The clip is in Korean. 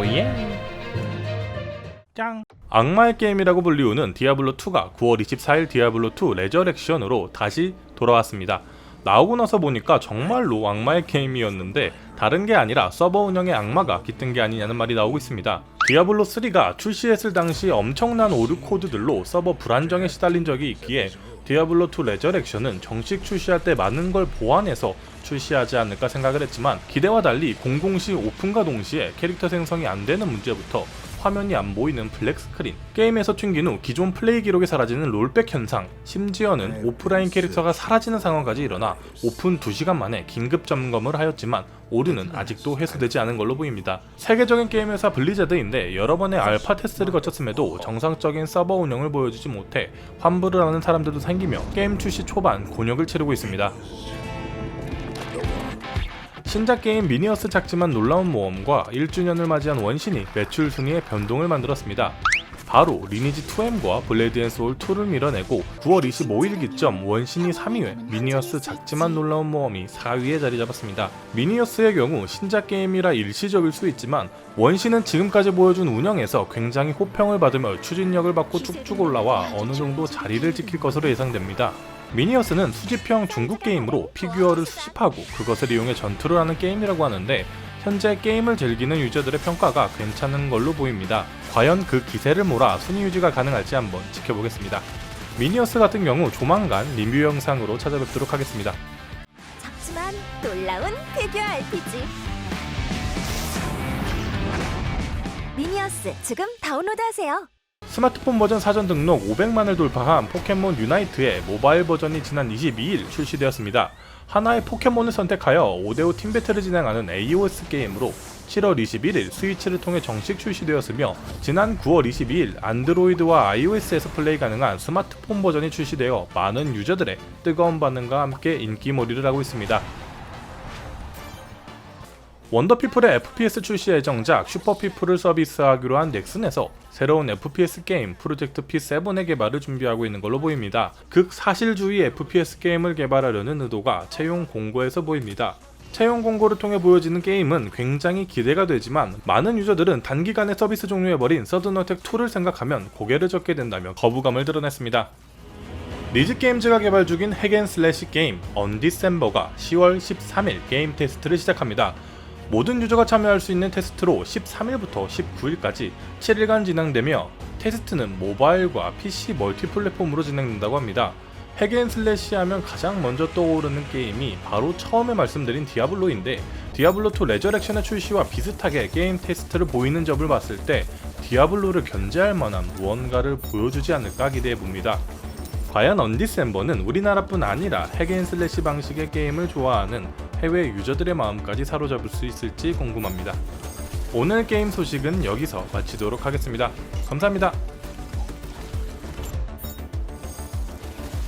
오예. 짱. 악마의 게임이라고 불리우는 디아블로 2가 9월 24일 디아블로 2 레저렉션으로 다시 돌아왔습니다. 나오고 나서 보니까 정말로 악마의 게임이었는데 다른 게 아니라 서버 운영의 악마가 깃든 게 아니냐는 말이 나오고 있습니다. 디아블로 3가 출시했을 당시 엄청난 오류 코드들로 서버 불안정에 시달린 적이 있기에 디아블로 2 레저렉션은 정식 출시할 때 많은 걸 보완해서 출시하지 않을까 생각을 했지만 기대와 달리 공공시 오픈과 동시에 캐릭터 생성이 안 되는 문제부터 화면이 안 보이는 블랙 스크린, 게임에서 튕긴 후 기존 플레이 기록이 사라지는 롤백 현상, 심지어는 오프라인 캐릭터가 사라지는 상황까지 일어나 오픈 2시간 만에 긴급 점검을 하였지만 오류는 아직도 해소되지 않은 걸로 보입니다. 세계적인 게임 회사 블리자드인데 여러 번의 알파 테스트를 거쳤음에도 정상적인 서버 운영을 보여주지 못해 환불을 하는 사람들도 생기며 게임 출시 초반 곤욕을 치르고 있습니다. 신작 게임 미니어스 작지만 놀라운 모험과 1주년을 맞이한 원신이 매출 순위의 변동을 만들었습니다. 바로 리니지 2M과 블레이드 앤 소울 2를 밀어내고 9월 25일 기점 원신이 3위에 미니어스 작지만 놀라운 모험이 4위에 자리 잡았습니다. 미니어스의 경우 신작 게임이라 일시적일 수 있지만 원신은 지금까지 보여준 운영에서 굉장히 호평을 받으며 추진력을 받고 쭉쭉 올라와 어느 정도 자리를 지킬 것으로 예상됩니다. 미니어스는 수집형 중국 게임으로 피규어를 수집하고 그것을 이용해 전투를 하는 게임이라고 하는데 현재 게임을 즐기는 유저들의 평가가 괜찮은 걸로 보입니다. 과연 그 기세를 몰아 순위 유지가 가능할지 한번 지켜보겠습니다. 미니어스 같은 경우 조만간 리뷰 영상으로 찾아뵙도록 하겠습니다. 작지만 놀라운 피규어 RPG 미니어스 지금 다운로드하세요. 스마트폰 버전 사전 등록 500만을 돌파한 포켓몬 유나이트의 모바일 버전이 지난 22일 출시되었습니다. 하나의 포켓몬을 선택하여 5대5 팀 배틀을 진행하는 AOS 게임으로 7월 21일 스위치를 통해 정식 출시되었으며 지난 9월 22일 안드로이드와 iOS에서 플레이 가능한 스마트폰 버전이 출시되어 많은 유저들의 뜨거운 반응과 함께 인기몰이를 하고 있습니다. 원더피플의 FPS 출시 예정작 슈퍼피플을 서비스하기로 한 넥슨에서 새로운 FPS 게임 프로젝트 P7의 개발을 준비하고 있는 걸로 보입니다. 극 사실주의 FPS 게임을 개발하려는 의도가 채용 공고에서 보입니다. 채용 공고를 통해 보여지는 게임은 굉장히 기대가 되지만 많은 유저들은 단기간에 서비스 종료해버린 서든어택 2를 생각하면 고개를 젓게 된다며 거부감을 드러냈습니다. 리즈 게임즈가 개발 중인 핵앤슬래시 게임 언디셈버가 10월 13일 게임 테스트를 시작합니다. 모든 유저가 참여할 수 있는 테스트로 13일부터 19일까지 7일간 진행되며 테스트는 모바일과 PC 멀티 플랫폼으로 진행된다고 합니다. 핵앤 슬래시 하면 가장 먼저 떠오르는 게임이 바로 처음에 말씀드린 디아블로인데 디아블로2 레저렉션의 출시와 비슷하게 게임 테스트를 보이는 점을 봤을 때 디아블로를 견제할 만한 무언가를 보여주지 않을까 기대해 봅니다. 과연 언디셈버는 우리나라뿐 아니라 핵앤 슬래시 방식의 게임을 좋아하는 해외 유저들의 마음까지 사로잡을 수 있을지 궁금합니다. 오늘 게임 소식은 여기서 마치도록 하겠습니다. 감사합니다.